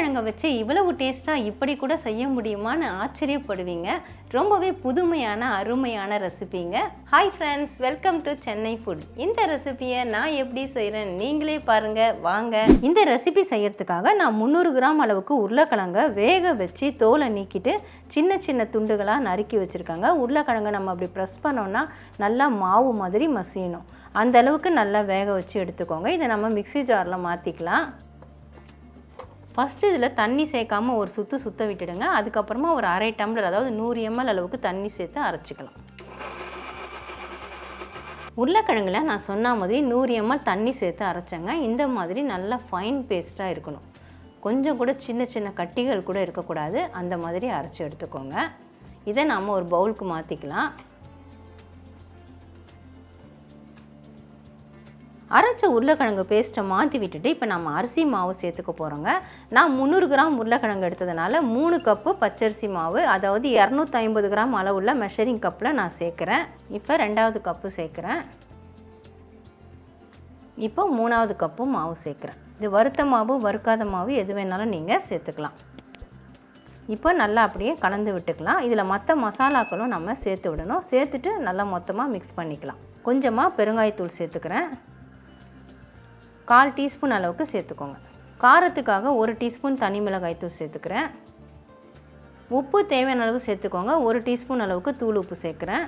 உருளைக்கிழங்கை வச்சு இவ்வளவு டேஸ்ட்டாக இப்படி கூட செய்ய முடியுமான்னு ஆச்சரியப்படுவீங்க. ரொம்பவே புதுமையான அருமையான ரெசிபிங்க hi friends welcome to Chennai food இந்த ரெசிபியை நான் எப்படி செய்கிறேன் நீங்களே பாருங்க. வாங்க. இந்த ரெசிபி செய்யறதுக்காக நான் முந்நூறு கிராம் அளவுக்கு உருளைக்கிழங்கை வேக வச்சு தோலை நீக்கிட்டு சின்ன சின்ன துண்டுகளாக நறுக்கி வச்சுருக்காங்க. உருளைக்கிழங்கை நம்ம அப்படி ப்ரெஸ் பண்ணோன்னா நல்லா மாவு மாதிரி மசியணும். அந்த அளவுக்கு நல்லா வேக வச்சு எடுத்துக்கோங்க. இதை நம்ம மிக்ஸி ஜாரில் மாற்றிக்கலாம் ஃபஸ்ட்டு இதில் தண்ணி சேர்க்காமல் ஒரு சுற்று சுத்த விட்டுடுங்க. அதுக்கப்புறமா ஒரு அரை டம்ளர் அதாவது நூறு எம்எல் அளவுக்கு தண்ணி சேர்த்து அரைச்சிக்கலாம். உருளைக்கிழங்குல நான் சொன்ன மாதிரி நூறு எம்எல் தண்ணி சேர்த்து அரைச்சேங்க. இந்த மாதிரி நல்லா ஃபைன் பேஸ்ட்டாக இருக்கணும். கொஞ்சம் கூட சின்ன சின்ன கட்டிகள் கூட இருக்கக்கூடாது. அந்த மாதிரி அரைச்சி எடுத்துக்கோங்க. இதை நாம் ஒரு பவுலுக்கு மாற்றிக்கலாம் அரைச்ச உருளைக்கிழங்கு பேஸ்ட்டை மாற்றி விட்டுட்டு இப்போ நம்ம அரிசி மாவு சேர்த்துக்க போகிறோங்க நான் முந்நூறு கிராம் உருளைக்கிழங்கு எடுத்ததுனால மூணு கப்பு பச்சரிசி மாவு அதாவது இரநூத்தி ஐம்பது கிராம் அளவுள்ள மெஷரிங் கப்பில் நான் சேர்க்குறேன். இப்போ ரெண்டாவது கப்பு சேர்க்குறேன். இப்போ மூணாவது கப்பு மாவு சேர்க்குறேன். இது வறுத்த மாவு வறுக்காத மாவு எது வேணாலும் நீங்கள் சேர்த்துக்கலாம். இப்போ நல்லா அப்படியே கலந்து விட்டுக்கலாம். இதில் மற்ற மசாலாக்களும் நம்ம சேர்த்து விடணும். சேர்த்துட்டு நல்லா மொத்தமாக மிக்ஸ் பண்ணிக்கலாம். கொஞ்சமாக பெருங்காயத்தூள் சேர்த்துக்கிறேன். கால் டீஸ்பூன் அளவுக்கு சேர்த்துக்கோங்க. காரத்துக்காக ஒரு டீஸ்பூன் தனி மிளகாய்த்தூள் சேர்த்துக்கிறேன். உப்பு தேவையான அளவுக்கு சேர்த்துக்கோங்க. ஒரு டீஸ்பூன் அளவுக்கு தூள் உப்பு சேர்க்குறேன்.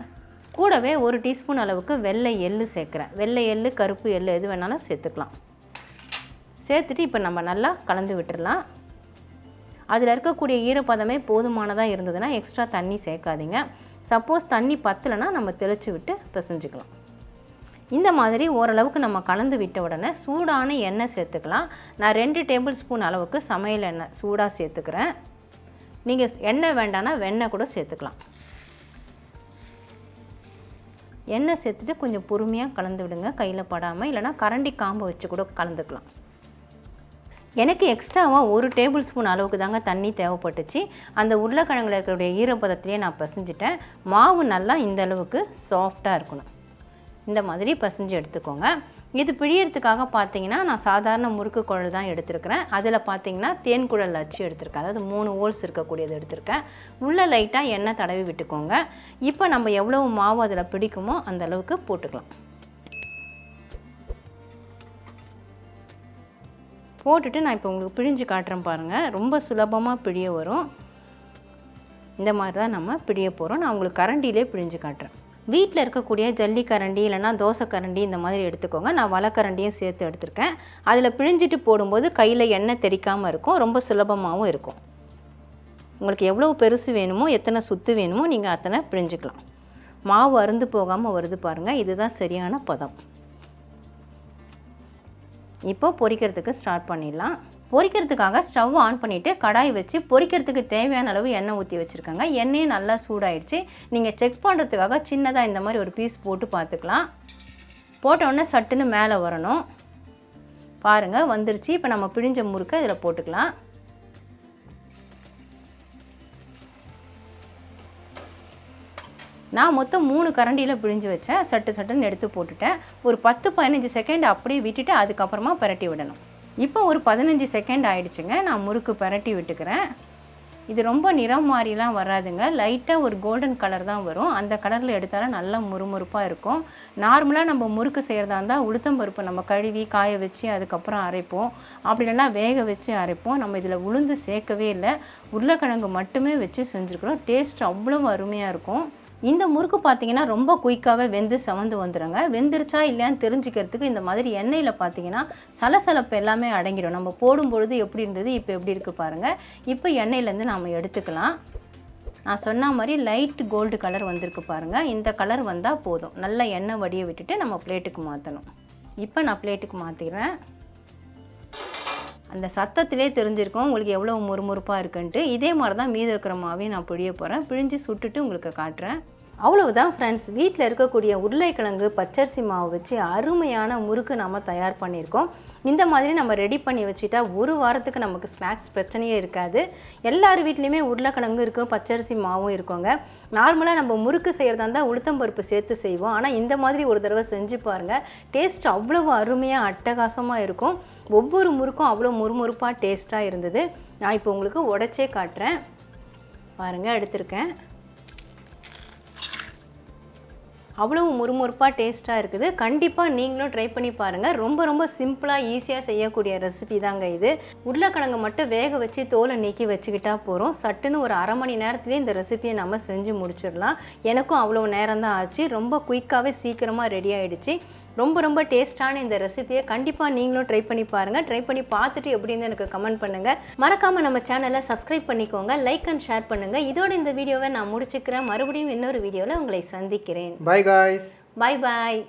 கூடவே ஒரு டீஸ்பூன் அளவுக்கு வெள்ளை எள்ளு சேர்க்குறேன். வெள்ளை எள்ளு கருப்பு எள்ளு எது வேணாலும் சேர்த்துக்கலாம். சேர்த்துட்டு இப்போ நம்ம நல்லா கலந்து விட்டுடலாம் அதில் இருக்கக்கூடிய ஈரப்பதமே போதுமானதாக இருந்ததுன்னா எக்ஸ்ட்ரா தண்ணி சேர்க்காதீங்க. சப்போஸ் தண்ணி பத்தலைன்னா நம்ம தெளித்து விட்டு பிசைஞ்சிக்கலாம். இந்த மாதிரி ஓரளவுக்கு நம்ம கலந்து விட்ட உடனே சூடான எண்ணெய் சேர்த்துக்கலாம். நான் ரெண்டு டேபிள் ஸ்பூன் அளவுக்கு சமையல் எண்ணெய் சூடாக சேர்த்துக்கிறேன். நீங்கள் எண்ணெய் வேண்டாம்னா வெண்ணெய் கூட சேர்த்துக்கலாம். எண்ணெய் சேர்த்துட்டு கொஞ்சம் பொறுமையாக கலந்து விடுங்க. கையில் படாமல் இல்லைனா கரண்டி காம்பை வச்சு கூட கலந்துக்கலாம். எனக்கு எக்ஸ்ட்ராவாக ஒரு டேபிள் ஸ்பூன் அளவுக்கு தாங்க தண்ணி தேவைப்பட்டுச்சு. அந்த உருளைக்கிழங்குல இருக்கக்கூடிய ஈரப்பதத்திலே நான் பசிஞ்சிட்டேன். மாவு நல்லா இந்த அளவுக்கு சாஃப்டாக இருக்கணும். இந்த மாதிரி பசைஞ்சு எடுத்துக்கோங்க. இது பிழியறதுக்காக பார்த்தீங்கன்னா நான் சாதாரண முறுக்கு குழல் தான் எடுத்திருக்கிறேன். அதில் பார்த்தீங்கன்னா தேன் குழல் அச்சு எடுத்திருக்கேன். அதாவது மூணு ஹோல்ஸ் இருக்கக்கூடியது எடுத்திருக்கேன். உள்ளே லைட்டாக எண்ணெய் தடவி விட்டுக்கோங்க. இப்போ நம்ம எவ்வளோ மாவு அதில் பிடிக்குமோ அந்த அளவுக்கு போட்டுக்கலாம். போட்டுட்டு நான் இப்போ உங்களுக்கு பிழிஞ்சு காட்டுறேன் பாருங்கள் ரொம்ப சுலபமாக பிழிய வரும். இந்த மாதிரி தான் நம்ம பிழிய போகிறோம் நான் உங்களுக்கு கரண்டியிலே பிழிஞ்சு காட்டுறேன். வீட்டில் இருக்கக்கூடிய ஜல்லிக்கரண்டி இல்லைனா தோசைக்கரண்டி இந்த மாதிரி எடுத்துக்கோங்க. நான் வலைக்கரண்டியும் சேர்த்து எடுத்திருக்கேன். அதில் பிழிஞ்சிட்டு போடும்போது கையில் எண்ணெய் தெறிக்காமல் இருக்கும். ரொம்ப சுலபமாகவும் இருக்கும். உங்களுக்கு எவ்வளோ பெருசு வேணுமோ எத்தனை சுத்து வேணுமோ நீங்கள் அத்தனை பிழிஞ்சிக்கலாம். மாவு அருந்து போகாமல் வருது பாருங்கள் இதுதான் சரியான பதம். இப்போ பொரிக்கிறதுக்கு ஸ்டார்ட் பண்ணிடலாம். பொரிக்கிறதுக்காக ஸ்டவ் ஆன் பண்ணிவிட்டு கடாய் வச்சு பொரிக்கிறதுக்கு தேவையான அளவு எண்ணெய் ஊற்றி வச்சுருக்கேங்க. எண்ணெயும் நல்லா சூடாயிடுச்சு. நீங்கள் செக் பண்ணுறதுக்காக சின்னதாக இந்த மாதிரி ஒரு பீஸ் போட்டு பார்த்துக்கலாம் போட்ட சட்டுன்னு மேலே வரணும். பாருங்கள் வந்துருச்சு. இப்போ நம்ம பிழிஞ்ச முறுக்க இதில் போட்டுக்கலாம். நான் மொத்தம் மூணு கரண்டியில் பிழிஞ்சு வச்சேன். சட்டு சட்டுன்னு எடுத்து போட்டுட்டேன். ஒரு பத்து பதினஞ்சு செகண்ட் அப்படியே விட்டுட்டு அதுக்கப்புறமா பரட்டி விடணும். இப்போ ஒரு பதினஞ்சு செகண்ட் ஆயிடுச்சுங்க. நான் முறுக்கு பரட்டி விட்டுக்கிறேன். இது ரொம்ப நிறம் மாதிரிலாம் வராதுங்க. லைட்டாக ஒரு கோல்டன் கலர் தான் வரும். அந்த கலரில் எடுத்தாலும் நல்லா முறுமுறுப்பாக இருக்கும். நார்மலாக நம்ம முறுக்கு செய்கிறதா இருந்தால் உளுத்தம் பருப்பு நம்ம கழுவி காய வச்சு அதுக்கப்புறம் அரைப்போம். அப்படி இல்லைன்னா வேக வச்சு அரைப்போம். நம்ம இதில் உளுந்து சேர்க்கவே இல்லை. உருளைக்கிழங்கு மட்டுமே வச்சு செஞ்சுருக்குறோம். டேஸ்ட் அவ்வளோ அருமையாக இருக்கும். இந்த முறுக்கு பார்த்தீங்கன்னா ரொம்ப குயிக்காகவே வெந்து சவந்து வந்துடுங்க வெந்துருச்சா இல்லையான்னு தெரிஞ்சுக்கிறதுக்கு இந்த மாதிரி எண்ணெயில் பார்த்தீங்கன்னா சலசலப்பு எல்லாமே அடங்கிடும். நம்ம போடும்பொழுது எப்படி இருந்தது இப்போ எப்படி இருக்குது பாருங்கள் இப்போ எண்ணெயிலேருந்து நாம் எடுத்துக்கலாம். நான் சொன்ன மாதிரி லைட் கோல்டு கலர் வந்திருக்கு பாருங்கள் இந்த கலர் வந்தால் போதும். நல்லா எண்ணெய் வடிய விட்டுட்டு நம்ம பிளேட்டுக்கு மாற்றணும் இப்போ நான் பிளேட்டுக்கு மாற்றிக்கிறேன் அந்த சத்தத்திலே தெரிஞ்சிருக்கும் உங்களுக்கு எவ்வளோ முறுமுறுப்பாக இருக்குன்ட்டு. இதே மாதிரி தான் மீதி இருக்கிற மாவையும் நான் பிழிய போகிறேன் பிழிஞ்சு சுட்டுட்டு உங்களுக்கு காட்டுறேன். அவ்வளவுதான் ஃப்ரெண்ட்ஸ் வீட்டில் இருக்கக்கூடிய உருளைக்கிழங்கு பச்சரிசி மாவு வச்சு அருமையான முறுக்கு நம்ம தயார் பண்ணியிருக்கோம். இந்த மாதிரி நம்ம ரெடி பண்ணி வச்சுட்டா ஒரு வாரத்துக்கு நமக்கு ஸ்நாக்ஸ் பிரச்சனையே இருக்காது. எல்லார் வீட்லேயுமே உருளைக்கிழங்கு இருக்கும் பச்சரிசி மாவும் இருக்குங்க. நார்மலாக நம்ம முறுக்கு செய்கிறதா இருந்தால் உளுத்தம்பருப்பு சேர்த்து செய்வோம். ஆனால் இந்த மாதிரி ஒரு தடவை செஞ்சு பாருங்கள் டேஸ்ட் அவ்வளோ அருமையாக அட்டகாசமாக இருக்கும். ஒவ்வொரு முறுக்கும் அவ்வளோ முறுமுறுப்பாக டேஸ்ட்டாக இருந்தது. நான் இப்போ உங்களுக்கு உடச்சே காட்டுறேன். பாருங்கள் எடுத்திருக்கேன். அவ்வளவு முறுமுறுப்பாக டேஸ்ட்டாக இருக்குது. கண்டிப்பாக நீங்களும் ட்ரை பண்ணி பாருங்கள் ரொம்ப ரொம்ப சிம்பிளாக ஈஸியாக செய்யக்கூடிய ரெசிபி தாங்க இது. உருளைக்கிழங்கு மட்டும் வேக வச்சு தோலை நீக்கி வச்சுக்கிட்டா போகிறோம் சட்டுன்னு ஒரு அரை மணி நேரத்துலேயே இந்த ரெசிபியை நம்ம செஞ்சு முடிச்சிடலாம். எனக்கும் அவ்வளோ நேரம் தான் ஆச்சு. ரொம்ப குயிக்காகவே சீக்கிரமாக ரெடி ஆகிடுச்சு ரொம்ப ரொம்ப டேஸ்டான இந்த ரெசிபியை கண்டிப்பாக நீங்களும் ட்ரை பண்ணி பாருங்கள் ட்ரை பண்ணி பார்த்துட்டு எப்படின்னு எனக்கு கமெண்ட் பண்ணுங்கள் மறக்காமல் நம்ம சேனலை சப்ஸ்கிரைப் பண்ணிக்கோங்க. லைக் அண்ட் ஷேர் பண்ணுங்கள் இதோட இந்த வீடியோவை நான் முடிச்சுக்கிறேன். மறுபடியும் இன்னொரு வீடியோவில் உங்களை சந்திக்கிறேன். Bye guys. Bye bye.